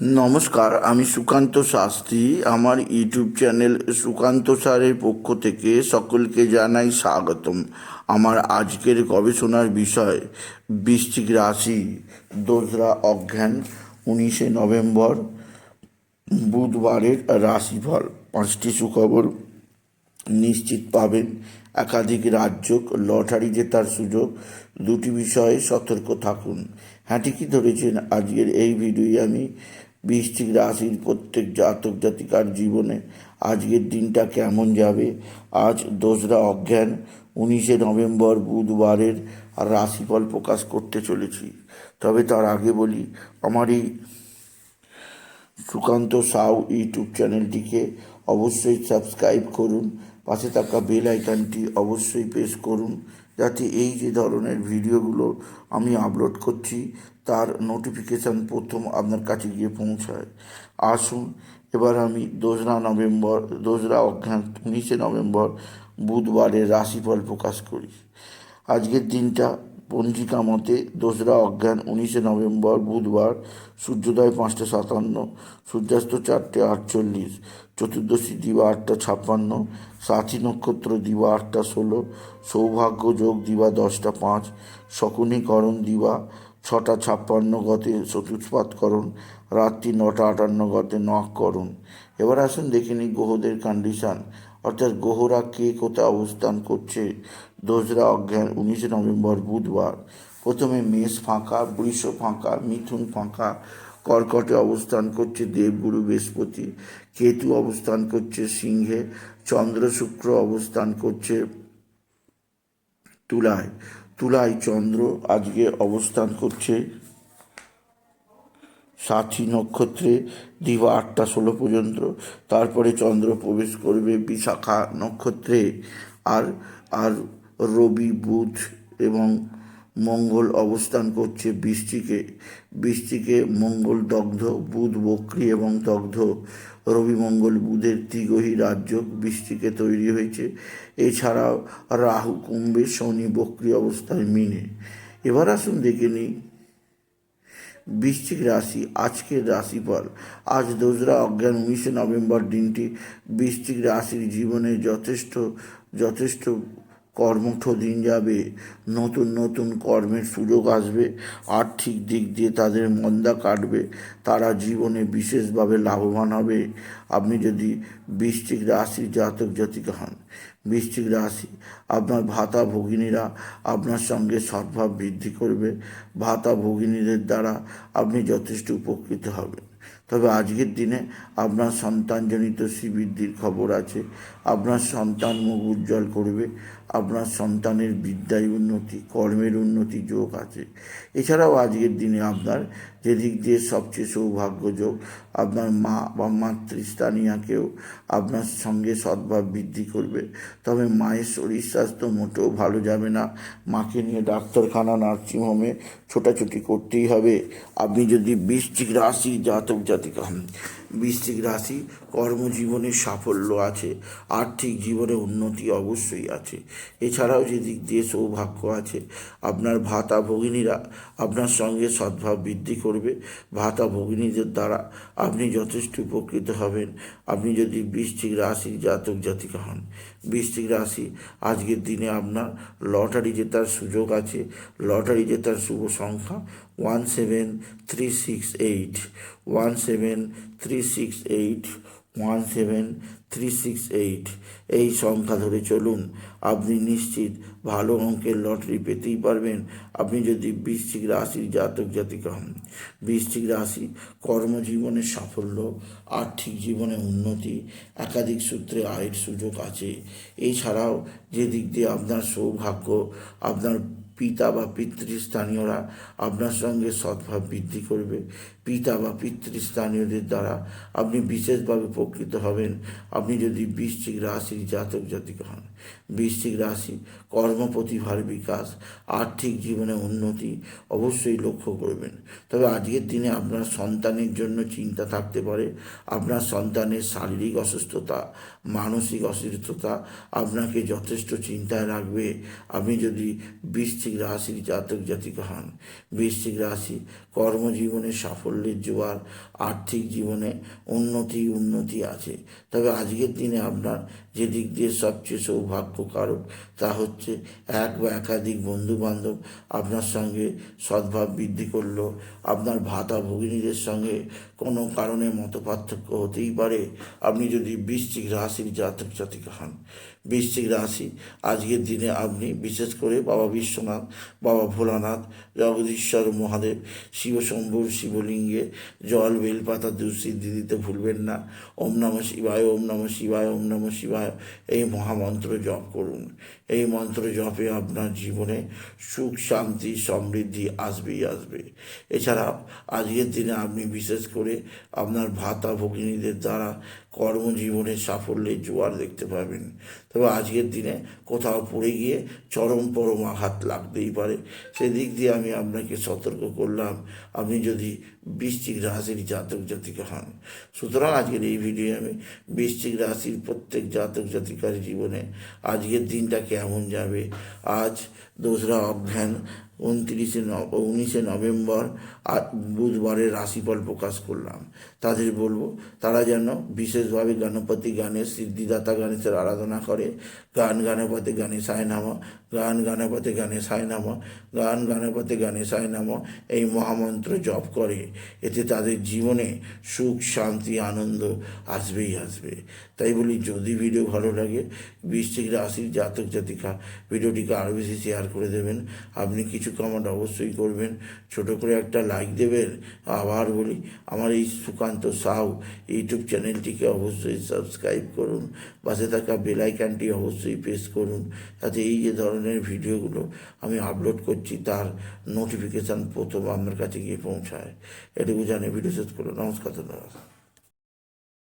নমস্কার, আমি সুকান্ত শাস্ত্রী। আমার ইউটিউব চ্যানেল সুকান্ত স্যারের পক্ষ থেকে সকলকে জানাই স্বাগতম। আমার আজকের গবেষণার বিষয়, বৃশ্চিক রাশি, দোসরা অজ্ঞান, উনিশে নভেম্বর, বুধবারের রাশিফল। পাঁচটি সুখবর নিশ্চিত পাবেন। একাধিক রাজ্য লটারি জেতার সুযোগ, দুটি বিষয়ে সতর্ক থাকুন। হ্যাঁ ঠিকই ধরেছেন। আজকের এই ভিডিওয়ে আমি বৃশ্চিক রাশির প্রত্যেক জাতক জাতিকার জীবনে আজকের দিনটা কেমন যাবে? আজ দোসরা অজ্ঞান উনিশে নভেম্বর বুধবারের আর রাশিফল প্রকাশ করতে চলেছি। তবে তার আগে বলি, আমার এই সুকান্ত সাউ ইউটিউব চ্যানেলটিকে অবশ্যই সাবস্ক্রাইব করুন, পাশে থাকা বেল আইকনটি অবশ্যই প্রেস করুন, যাতে এই যে ধরনের ভিডিওগুলো আমি আপলোড করছি তার নোটিফিকেশান প্রথম আপনার কাছে গিয়ে পৌঁছায়। আসুন, এবার আমি দোসরা নভেম্বর, দোসরা অজ্ঞান উনিশে নভেম্বর বুধবারের রাশিফল প্রকাশ করি। আজকের দিনটা পঞ্জিকা মতে দোসরা অজ্ঞান উনিশে নভেম্বর বুধবার, সূর্যোদয় পাঁচটা সাতান্ন, সূর্যাস্ত চারটে আটচল্লিশ, চতুর্দশী দিবা আটটা ছাপ্পান্ন সাথী নক্ষত্র দিবা আটটা ষোলো, সৌভাগ্য যোগ দিবা দশটা পাঁচ শকুনীকরণ দিবা ছটা ছাপ্পান্ন গতে চতুষ্পাতকরণ রাত্রি নটা আটান্ন গতে নককরণ এবার আসুন দেখে নিই গ্রহদের কন্ডিশান অর্থাৎ গ্রহরা কে কোথায় অবস্থান করছে? দোসরা অজ্ঞান উনিশে নভেম্বর বুধবার। প্রথমে মেষ ফাঁকা, বৃষ ফাঁকা, মিথুন ফাঁকা, কর্কটে অবস্থান করছে দেবগুরু বৃহস্পতি, কেতু অবস্থান করছে সিংহে, চন্দ্র শুক্র অবস্থান করছে তুলায়। তুলায় চন্দ্র আজকে অবস্থান করছে সাথী নক্ষত্রে, দিবা আটটা ষোলো পর্যন্ত। তারপরে চন্দ্র প্রবেশ করবে বিশাখা নক্ষত্রে। আর আর রবি বুধ এবং মঙ্গল অবস্থান করছে বৃষ্টিকে। বৃষ্টিকে মঙ্গল দগ্ধ, বুধ বক্রী এবং দগ্ধ। রবি মঙ্গল বুধের ত্রিগহী রাজ্য বৃষ্টিকে তৈরি হয়েছে। এছাড়াও রাহু, কুম্ভে শনি বক্রী অবস্থায় মিনে। এবার আসুন দেখে নিই বৃশ্চিক রাশি, আজকের রাশিফল। আজ দোসরা অজ্ঞান, উনিশে নভেম্বর দিনটি। বৃশ্চিক রাশির জীবনে যথেষ্ট যথেষ্ট কর্মঠ দিন যাবে, নতুন নতুন কর্মের সুযোগ আসবে, আর্থিক দিক দিয়ে তাদের মন্দা কাটবে, তারা জীবনে বিশেষভাবে লাভবান হবে। আপনি যদি বৃষ্টিক রাশির জাতক জাতিকা হন বৃষ্টিক রাশি, আপনার ভাতা ভগিনীরা আপনার সঙ্গে সদ্ভাব বৃদ্ধি করবে, ভাতা ভগিনীদের দ্বারা আপনি যথেষ্ট উপকৃত হবেন। তবে আজকের দিনে আপনার সন্তানজনিত শ্রীবৃদ্ধির খবর আছে। আপনার সন্তান মুখ উজ্জ্বল করবে। আপনার সন্তানের বিদ্যায় উন্নতি, কর্মের উন্নতি যোগ আছে। এছাড়াও আজকের দিনে আপনার যেদিক দিয়ে সবচেয়ে সৌভাগ্য যোগ আপনার মা বা মাতৃস্থানীয়াকেও আপনার সঙ্গে সদ্ভাব বৃদ্ধি করবে। তবে মায়ের শরীর স্বাস্থ্য মোটেও ভালো যাবে না। মাকে নিয়ে ডাক্তারখানা, নার্সিংহোমে ছোটাছুটি করতেই হবে। আপনি যদি বৃশ্চিক রাশি জাতক জাতিকা, বৃশ্চিক রাশি কর্মজীবনে সাফল্য আছে, আর্থিক জীবনে উন্নতি অবশ্যই আছে। এছাড়াও যে দিক দিয়ে সৌভাগ্য আছে, আপনার ভাতা ভগিনীরা আপনার সঙ্গে সদ্ভাব বৃদ্ধি করবে। ভাতা ভগিনীদের দ্বারা আপনি যথেষ্ট উপকৃত হবেন। আপনি যদি বৃষ্টিক রাশির জাতক জাতিকা হন বৃষ্টিক রাশি আজকের দিনে আপনার লটারি জেতার সুযোগ আছে। লটারি জেতার শুভ সংখ্যা one seven three six eight, one seven three six eight, one seven three six eight এই সংখ্যা ধরে চলুন। আপনি নিশ্চিত ভালো অঙ্কের লটারি পেতেই পারবেন। আপনি যদি বৃশ্চিক রাশির জাতক জাতিকা হন, বৃশ্চিক রাশি কর্মজীবনে সাফল্য, আর্থিক জীবনে উন্নতি, একাধিক সূত্রে আয়ের সুযোগ আছে। এছাড়াও যে দিক দিয়ে আপনার সৌভাগ্য, আপনার পিতা বা পিতৃস্থানীয়রা আপনার সঙ্গে সদ্ভাব বৃদ্ধি করবে। পিতা বা পিতৃস্থানীয়দের দ্বারা আপনি বিশেষভাবে উপকৃত হবেন। আপনি যদি বৃশ্চিক রাশির জাতক জাতিকা হন বৃশ্চিক রাশি কর্মপ্রতিভার বিকাশ, আর্থিক জীবনে উন্নতি অবশ্যই লক্ষ্য করবেন। তবে আজকের দিনে আপনার সন্তানের জন্য চিন্তা থাকতে পারে। আপনার সন্তানের শারীরিক অসুস্থতা, মানসিক অসুস্থতা আপনাকে যথেষ্ট চিন্তায় রাখবে। আপনি যদি বৃশ্চিক রাশির জাতক জাতিকা হন, বৃশ্চিক রাশি কর্মজীবনে সাফল্যের জোয়ার, আর্থিক জীবনে উন্নতি উন্নতি আছে। তবে আজকের দিনে আপনার যে দিক দিয়ে সবচেয়ে সৌভাগ্যকারক তা হচ্ছে এক বা একাধিক বন্ধু বান্ধব আপনার সঙ্গে সদ্ভাব বৃদ্ধি করল, আপনার ভাতা ভগিনীদের সঙ্গে কোনো কারণে মতপার্থক্য হতেই পারে। আপনি যদি বৃশ্চিক রাশির জাতক জাতিকা হন, বৃশ্চিক রাশি আজকের দিনে আপনি বিশেষ করে বাবা বিশ্বনাথ, বাবা ভোলানাথ, জগদীশ্বর মহাদেব শিবশম্ভুর শিবলিঙ্গে জল, বেলপাতা দুঃসিদ্ধি দিতে ভুলবেন না। ওম নম শিবায়, ওম নম শিবায়, ওম নম শিবায়, এই মহামন্ত্র জপ। করুন। এই মন্ত্র জপে আপনার জীবনে সুখ, শান্তি, সমৃদ্ধি আসবেই আসবে। এছাড়া আজকের দিনে আপনি বিশেষ করে আপনার ভাতা ভগিনীদের দ্বারা কর্মজীবনে সাফল্যের জোয়ার দেখতে পাবেন। তবে আজকের দিনে কোথাও পড়ে গিয়ে চরম পরম আঘাত লাগতেই পারে। সেদিক দিয়ে আমি আপনাকে সতর্ক করলাম, আপনি যদি বৃশ্চিক রাশির জাতক জাতিকে হন। সুতরাং আজকের এই ভিডিও আমি বৃশ্চিক রাশির প্রত্যেক জাতক জাতিকার জীবনে আজকের দিনটা কেমন যাবে, আজ দোসরা অজ্ঞান উনত্রিশে উনিশে নভেম্বর আর বুধবারের রাশিফল প্রকাশ করলাম। তাদের বলব, তারা যেন বিশেষভাবে গণপতি গানের সিদ্ধিদাতা গণেশের আরাধনা করে। গান গানপতে গানে সায়নামা গান গানপতে গানে সায়নামা গান গানপতে গানে সায়নামা এই মহামন্ত্র জপ করে। এতে তাদের জীবনে সুখ, শান্তি, আনন্দ আসবেই আসবে। তাই বলি, যদি ভিডিও ভালো লাগে, বৃশ্চিক রাশির জাতক জাতিকা, ভিডিওটিকে আরও বেশি শেয়ার করে দেবেন। আপনি কিছু কমেন্ট অবশ্যই করবেন। ছোট করে একটা লাইক দেবেন। আবার বলি, আমার এই সুকান্ত সাউ ইউটিউব চ্যানেলটিকে অবশ্যই সাবস্ক্রাইব করুন। পাশে থাকা বেলাইকানটি অবশ্যই প্রেস করুন। যাতে এই যে ধরনের ভিডিওগুলো আমি আপলোড করছি, তার নোটিফিকেশান প্রথম আপনার কাছে গিয়ে পৌঁছায়। এটুকু জানে ভিডিও শেষ করুন নমস্কার, ধন্যবাদ।